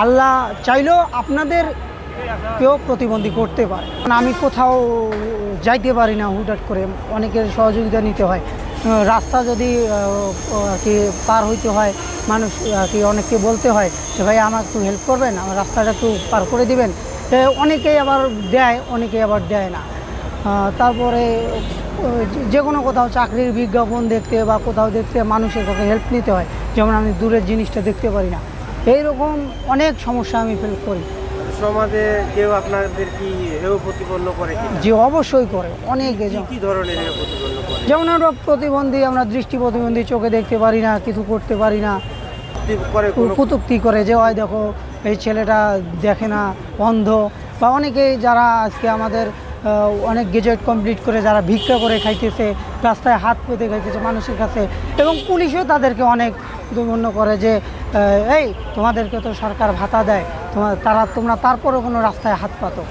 আল্লাহ চাইলেও আপনাদের কেউ প্রতিবন্ধী করতে পারে। আমি কোথাও যাইতে পারি না হুটহাট করে। অনেকের সহযোগিতা নিতে হয়। রাস্তা যদি আর কি পার হইতে হয়, মানুষ আর কি অনেককে বলতে হয় যে, ভাই আমার একটু হেল্প করবেন, আমার রাস্তাটা একটু পার করে দিবেন। অনেকেই আবার দেয়, অনেকেই আবার দেয় না। তারপরে যে- যে কোনো কোথাও চাকরির বিজ্ঞাপন দেখতে বা কোথাও দেখতে মানুষের কাছে হেল্প নিতে হয়। যেমন আমি দূরের জিনিসটা দেখতে পারি না। এইরকম অনেক সমস্যা আমি ফেল করি। সমাজে কেউ আপনাদের কি হেয় প্রতিপন্ন করে যে অবশ্যই করে অনেক কি ধরনের প্রতিপন্ন করে? যেমন আমরা প্রতিবন্ধী আমরা দৃষ্টি প্রতিবন্ধী চোখে দেখতে পারি না কিছু করতে পারি না। কুতুক্তি করে যে হয় দেখো এই ছেলেটা দেখে না অন্ধ। বা অনেকেই যারা আজকে আমাদের অনেক গেজেট কমপ্লিট করে যারা ভিক্ষা করে খাইতেছে রাস্তায় হাত পেতে খাইতেছে মানুষের কাছে এবং পুলিশও তাদেরকে অনেক দুর্বন্য করে যে এই তোমাদেরকে তো সরকার ভাতা দেয় তোমার তারা তোমরা তারপরেও কোনো রাস্তায় হাত পাতো।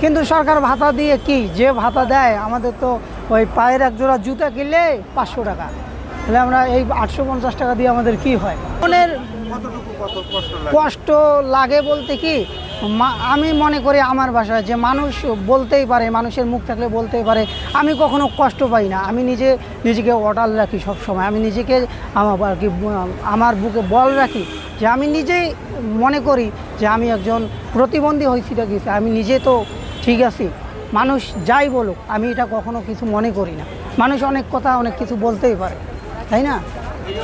কিন্তু সরকার ভাতা দিয়ে কি? যে ভাতা দেয় আমাদের তো ওই পায়ের এক জোড়া জুতা কিনলে পাঁচশো টাকা। তাহলে আমরা এই আটশো পঞ্চাশ টাকা দিয়ে আমাদের কি হয়? মনের কষ্ট লাগে বলতে কি? আমি মনে করি আমার ভাষায় যে মানুষ বলতেই পারে, মানুষের মুখ থাকলে বলতেই পারে, আমি কখনো কষ্ট পাই না। আমি নিজে নিজেকে অটাল রাখি সব সময় আমি নিজেকে আমার কি, আমার বুকে বল রাখি যে আমি নিজেই মনে করি যে আমি একজন প্রতিবন্ধী হয়েছি কি আমি নিজে তো ঠিক আছি। মানুষ যাই বলুক, আমি এটা কখনো কিছু মনে করি না। মানুষ অনেক কথা, অনেক কিছু বলতেই পারে। তাই না?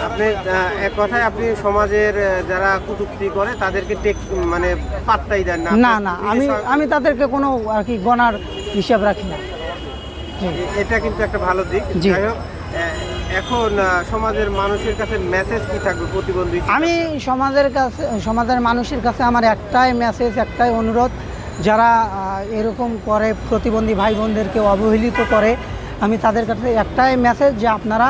আপনি এক কথায় আপনি সমাজের যারা কুটুক্তি করে তাদেরকে টেক মানে পাত্তাই দেন না। না না আমি আমি তাদেরকে কোনো আর কি গণার হিসাব রাখি না। এটা কিন্তু একটা ভালো দিক। যাই হোক এখন সমাজের মানুষের কাছে মেসেজ কি থাকবে প্রতিবন্ধী আমি সমাজের কাছে সমাজের মানুষের কাছে আমার একটাই মেসেজ একটাই অনুরোধ যারা এরকম করে প্রতিবন্ধী ভাই বোনদেরকে অবহেলিত করে আমি তাদের কাছে একটাই মেসেজ যে আপনারা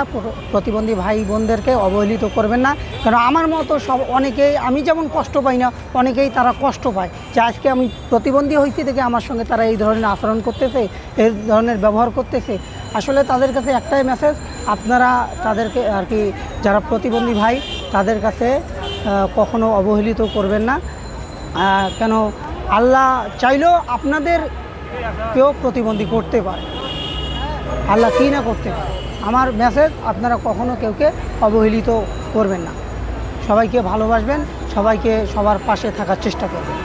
প্রতিবন্ধী ভাই বোনদেরকে অবহেলিত করবেন না। কারণ আমার মতো সব অনেকেই, আমি যেমন কষ্ট পাই না, অনেকেই তারা কষ্ট পায়। যে আজকে আমি প্রতিবন্ধী হয়েছি দেখে আমার সঙ্গে তারা এই ধরনের আচরণ করতেছে, এই ধরনের ব্যবহার করতেছে। আসলে তাদের কাছে একটাই মেসেজ আপনারা তাদেরকে আর কি, যারা প্রতিবন্ধী ভাই, তাদের কাছে কখনো অবহেলিত করবেন না। কেন আল্লাহ চাইলেও আপনাদের কেউ প্রতিবন্ধী করতে পারে আল্লাহ কী না করতে আমার মেসেজ আপনারা কখনো কেউকে অবহেলিত করবেন না। সবাইকে ভালোবাসবেন, সবাইকে সবার পাশে থাকার চেষ্টা করবেন।